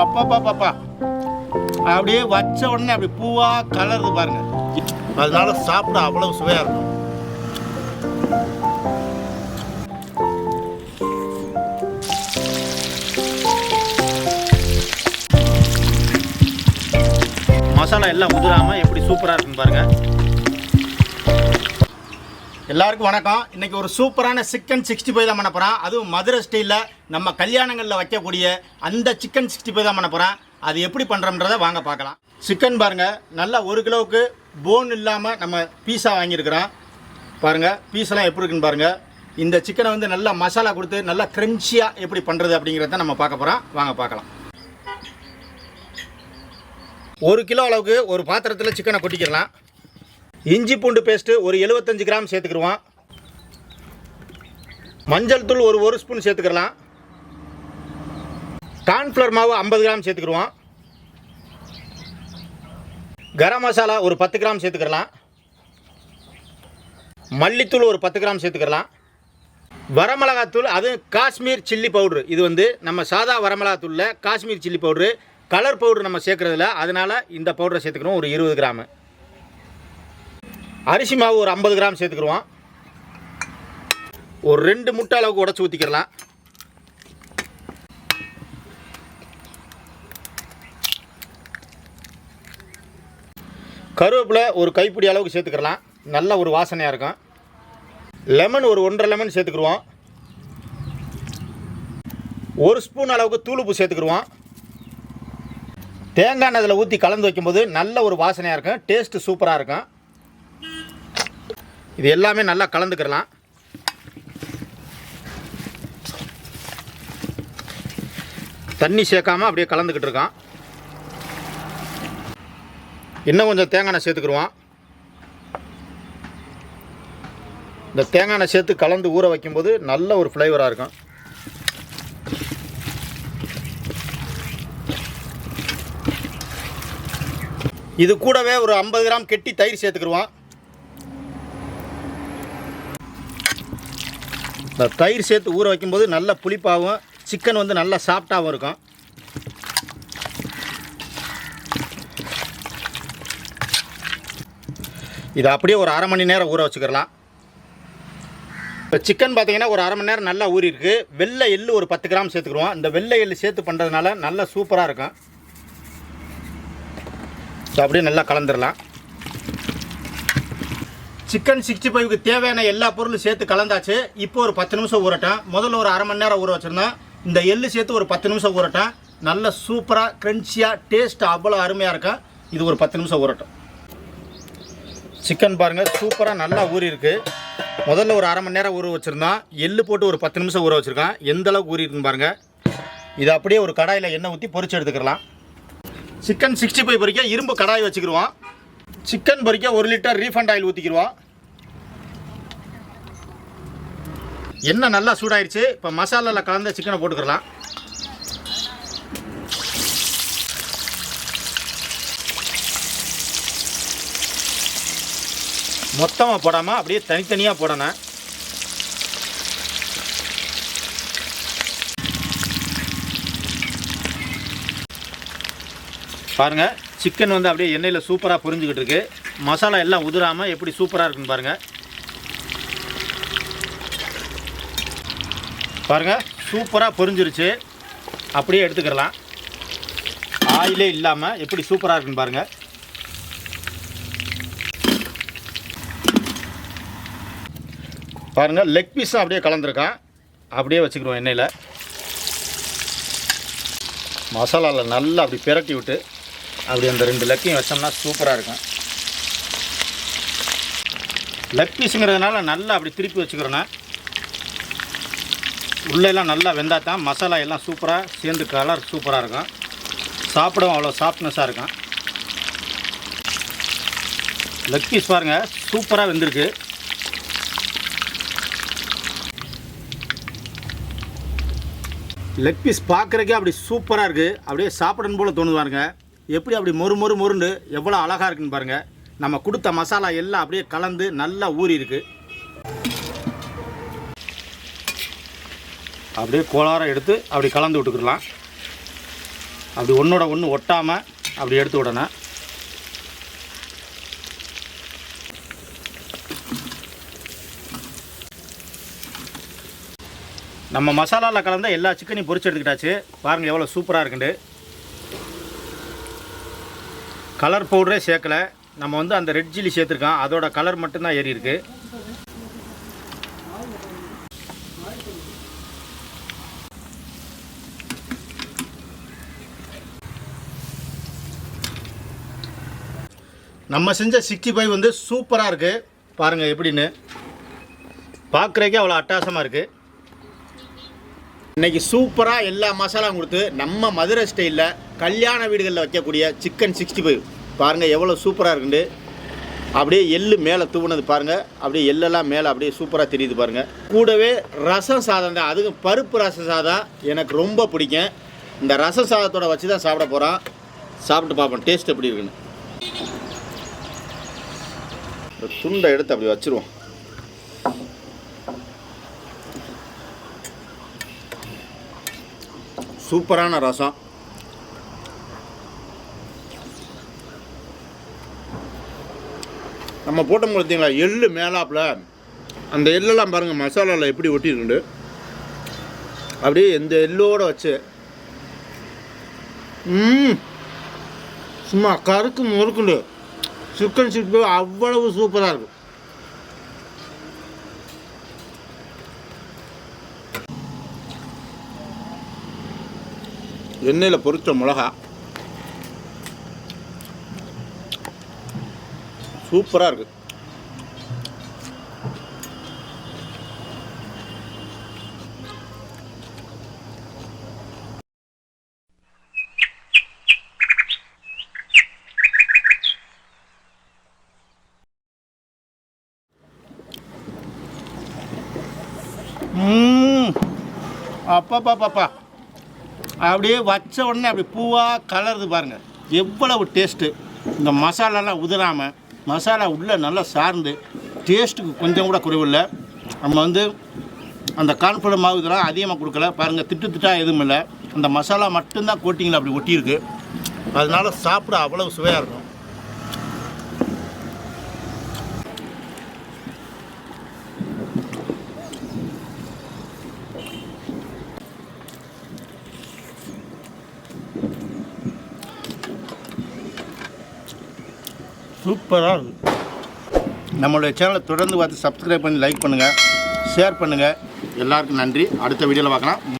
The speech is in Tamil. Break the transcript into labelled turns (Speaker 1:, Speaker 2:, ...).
Speaker 1: அப்பா அப்படியே வச்ச உடனே அப்படி பூவா கலருது பாருங்க. அதனால சாப்பிட அவ்வளவு சுவையா இருக்கும். மசாலா எல்லாம் உதிராம எப்படி சூப்பரா இருக்குன்னு பாருங்க. எல்லாருக்கும் வணக்கம். இன்னைக்கு ஒரு சூப்பரான சிக்கன் சிக்ஸ்டி ஃபைவ் தான் பண்ண போகிறோம் அதுவும் மதுரை ஸ்டைலில் நம்ம கல்யாணங்களில் வைக்கக்கூடிய அந்த சிக்கன் சிக்ஸ்டி ஃபைவ் தான் பண்ண போகிறேன் அது எப்படி பண்ணுறோம்ன்றதை வாங்க பார்க்கலாம். சிக்கன் பாருங்கள் நல்லா ஒரு கிலோவுக்கு போன் இல்லாமல் நம்ம பீஸா வாங்கியிருக்கிறோம் பாருங்கள் பீஸெல்லாம் எப்படி இருக்குன்னு பாருங்கள் இந்த சிக்கனை வந்து நல்லா மசாலா கொடுத்து நல்லா க்ரன்ச்சியாக எப்படி பண்ணுறது அப்படிங்கிறத நம்ம பார்க்க போகிறோம் வாங்க பார்க்கலாம். ஒரு கிலோ அளவுக்கு ஒரு பாத்திரத்தில் சிக்கனை கொட்டிக்கிடலாம் இஞ்சி பூண்டு பேஸ்ட்டு ஒரு 75 கிராம் சேர்த்துக்கிடுவோம். மஞ்சள் தூள் ஒரு ஒரு ஸ்பூன் சேர்த்துக்கிடலாம். கார்ன்ஃப்ளவர் மாவு ஐம்பது கிராம் சேர்த்துக்கிடுவோம். கரம் மசாலா ஒரு பத்து கிராம் சேர்த்துக்கிடலாம். மல்லித்தூள் ஒரு பத்து கிராம் சேர்த்துக்கிடலாம். வரமிளகாத்தூள் அது காஷ்மீர் சில்லி பவுட்ரு. இது வந்து நம்ம சாதா வரமிளகாத்தூளில் Kashmir chilli powder. Colour powder நம்ம சேர்க்குறதில்ல. அதனால் இந்த பவுடரை சேர்த்துக்கணும். ஒரு இருபது கிராமு. அரிசி மாவு ஒரு ஐம்பது கிராம் சேர்த்துக்கிடுவோம் ஒரு ரெண்டு முட்டை அளவுக்கு உடச்சி ஊற்றிக்கிறலாம் கருவேப்பிலை ஒரு கைப்பிடி அளவுக்கு சேர்த்துக்கிறலாம் நல்ல ஒரு வாசனையாக இருக்கும். லெமன் ஒரு ஒன்றரை லெமன் சேர்த்துக்கிடுவோம் ஒரு ஸ்பூன் அளவுக்கு தூளுப்பு சேர்த்துக்கிடுவோம் தேங்காய் அதில் ஊற்றி கலந்து வைக்கும்போது நல்ல ஒரு வாசனையாக இருக்கும். டேஸ்ட்டு சூப்பராக இருக்கும். இது எல்லாமே நல்லா கலந்துக்கிறலாம். தண்ணி சேர்க்காம அப்படியே கலந்துக்கிட்டு இருக்கான். இன்னும் கொஞ்சம் தேங்காய் எண்ணெய் சேர்த்துக்கிடுவோம் இந்த தேங்காய் எண்ணெய் சேர்த்து கலந்து ஊற வைக்கும்போது நல்ல ஒரு ஃப்ளேவராக இருக்கும். இது கூடவே ஒரு ஐம்பது கிராம் கெட்டி தயிர் சேர்த்துக்கிடுவோம் இந்த தயிர் சேர்த்து ஊற வைக்கும்போது நல்ல புளிப்பாகவும் சிக்கன் வந்து நல்லா சாஃப்டாகவும் இருக்கும். இதை அப்படியே ஒரு அரை மணி நேரம் ஊற வச்சுக்கிறலாம் இப்போ சிக்கன் பார்த்தீங்கன்னா ஒரு அரை மணி நேரம் நல்லா ஊறிருக்கு வெள்ளை எள்ளு ஒரு பத்து கிராம் சேர்த்துக்குருவோம் இந்த வெள்ளை எள்ளு சேர்த்து பண்ணுறதுனால நல்லா சூப்பராக இருக்கும். ஸோ அப்படியே நல்லா கலந்துடலாம். சிக்கன் சிக்ஸ்டி ஃபைவ்க்கு தேவையான எல்லா பொருளும் சேர்த்து கலந்தாச்சு. இப்போ ஒரு பத்து நிமிஷம் ஊறட்டும். முதல்ல ஒரு அரை மணி நேரம் ஊற வச்சுருந்தேன் இந்த எள்ளு சேர்த்து ஒரு பத்து நிமிஷம் ஊறட்டும். நல்ல சூப்பராக க்ரன்ச்சியாக டேஸ்ட் அவ்வளோ அருமையாக இருக்கும். இது ஒரு பத்து நிமிஷம் ஊறட்டும். சிக்கன் பாருங்கள் சூப்பராக நல்லா ஊறியிருக்கு. முதல்ல ஒரு அரை மணி நேரம் ஊற வச்சுருந்தான் எள்ளு போட்டு ஒரு பத்து நிமிஷம் ஊற வச்சுருக்கான் எந்த அளவுக்கு ஊறி இருக்குன்னு பாருங்கள் இது அப்படியே ஒரு கடாயில் எண்ணெய் ஊற்றி பொறிச்சு எடுத்துக்கலாம். சிக்கன் சிக்ஸ்டி ஃபைவ் பறிக்க இரும்பு கடாய் வச்சுக்கிடுவோம். சிக்கன் பொரிக்க ஒரு லிட்டர் ரீஃபண்ட் ஆயில் ஊற்றிக்கிடுவோம் எண்ணெய் நல்லா சூடாயிருச்சு. இப்போ மசாலாவில் கலந்த சிக்கனை போட்டுக்கலாம் மொத்தமாக போடாமல் அப்படியே தனித்தனியாக போடணும். பாருங்கள் சிக்கன் வந்து அப்படியே எண்ணெயில் சூப்பராக பொரிஞ்சுக்கிட்டு இருக்குது மசாலா எல்லாம் உதிராமல் எப்படி சூப்பராக இருக்குன்னு பாருங்கள் பாருங்கள் சூப்பராக பொரிஞ்சிருச்சு. அப்படியே எடுத்துக்கிறலாம் ஆயிலே இல்லாமல் எப்படி சூப்பராக இருக்குன்னு பாருங்கள் பாருங்கள் லெக் பீஸும் அப்படியே கலந்துருக்கான். அப்படியே வச்சுக்கிடுவோம் எண்ணெயில். மசாலாவில் நல்லா அப்படி பிரட்டி விட்டு அப்படி அந்த ரெண்டு லக்கையும் வச்சோம்னா சூப்பராக இருக்கும். லெக் பீஸுங்கிறதுனால நல்லா அப்படி திருப்பி வச்சுக்கிறோண்ணே உள்ளெல்லாம் நல்லா வெந்தால் தான் மசாலா எல்லாம் சூப்பராக சேர்ந்து கலர் சூப்பராக இருக்கும். சாப்பிடவும் அவ்வளோ சாஃப்ட்னஸாக இருக்கும். லெக் பீஸ் பாருங்கள் சூப்பராக வெந்திருக்கு. லெக் பீஸ் பார்க்குறக்கே அப்படி சூப்பராக இருக்குது அப்படியே சாப்பிடணும் போல் தோணுது எப்படி அப்படி மொறு மொறு மொறுண்டு எவ்வளோ அழகாக இருக்குன்னு பாருங்கள் நம்ம கொடுத்த மசாலா எல்லாம் அப்படியே கலந்து நல்லா ஊறி இருக்கு. அப்படியே கோளாரம் எடுத்து அப்படி கலந்து விட்டுக்கிடலாம். அப்படி ஒன்றோட ஒன்று ஒட்டாமல் அப்படி எடுத்து விடணும். நம்ம மசாலாவில் கலந்த எல்லா சிக்கனையும் பொறிச்சு எடுத்துக்கிட்டாச்சு. பாருங்கள் எவ்வளோ சூப்பராக இருக்குண்டு. கலர் பவுடரே சேர்க்கல. நம்ம வந்து அந்த ரெட் சில்லி சேர்த்துருக்கோம். அதோட கலர் மட்டும்தான் ஏறி இருக்கு. நம்ம செஞ்ச சிக்ஸ்டி ஃபைவ் வந்து சூப்பராக இருக்குது பாருங்கள் எப்படின்னு. பார்க்குறக்கே அவ்வளோ அட்டாசமாக இருக்குது இன்றைக்கி சூப்பராக எல்லா மசாலாவும் கொடுத்து நம்ம மதுரை ஸ்டைலில் கல்யாண வீடுகளில் வைக்கக்கூடிய சிக்கன் சிக்ஸ்டி ஃபைவ். பாருங்கள் எவ்வளோ சூப்பராக இருக்குண்டு. அப்படியே எள்ளு மேலே தூவுனது பாருங்கள் அப்படியே எள்ளெல்லாம் மேலே அப்படியே சூப்பராக தெரியுது பாருங்கள் கூடவே ரசம் சாதம் தான். அதுவும் பருப்பு ரசம் சாதம் எனக்கு ரொம்ப பிடிக்கும். இந்த ரசம் சாதத்தோட வச்சு தான் சாப்பிட போகிறோம் சாப்பிட்டு பார்ப்போம். டேஸ்ட் எப்படி இருக்குன்னு. இந்த துண்டை எடுத்து அப்படி வச்சுருவோம். சூப்பரான ரசம். நம்ம போட்டோம் பார்த்தீங்களா எள்ளு மேலாப்பில் அந்த எள்ளெல்லாம் பாருங்கள் மசாலாவில் எப்படி ஒட்டியிருக்கு. அப்படியே இந்த எள்ளோடு வச்சு. ம் சும்மா கருக்கு முறுக்குண்டு. சிக்கன் சிக்ஸ்டி அவ்வளவு சூப்பராக இருக்கும் எண்ணெயில் பொறித்த மிளகா. சூப்பராக இருக்கு. அப்பாப்பாப்பாப்பா அப்படியே வச்ச உடனே அப்படி பூவாக கலருது பாருங்கள் எவ்வளவு டேஸ்ட்டு இந்த மசாலாலாம் உதிராமல் மசாலா உள்ளே நல்லா சார்ந்து டேஸ்ட்டுக்கு கொஞ்சம் கூட குறைவில்லை நம்ம வந்து அந்த கான்ஃபிளவர் மாவு இதெல்லாம் அதிகமாக கொடுக்கல. பாருங்கள் திட்டு திட்டா எதுவும் இல்லை. அந்த மசாலா மட்டும்தான் கோட்டிங்கில் அப்படி ஒட்டியிருக்கு. அதனால சாப்பிட அவ்வளவு சுவையாக இருக்கும். சூப்பராக இருக்குது நம்மளுடைய சேனலை தொடர்ந்து பார்த்து சப்ஸ்கிரைப் பண்ணி லைக் பண்ணுங்கள் ஷேர் பண்ணுங்கள் எல்லாருக்கும் நன்றி. அடுத்த வீடியோவில் பார்க்கலாம்.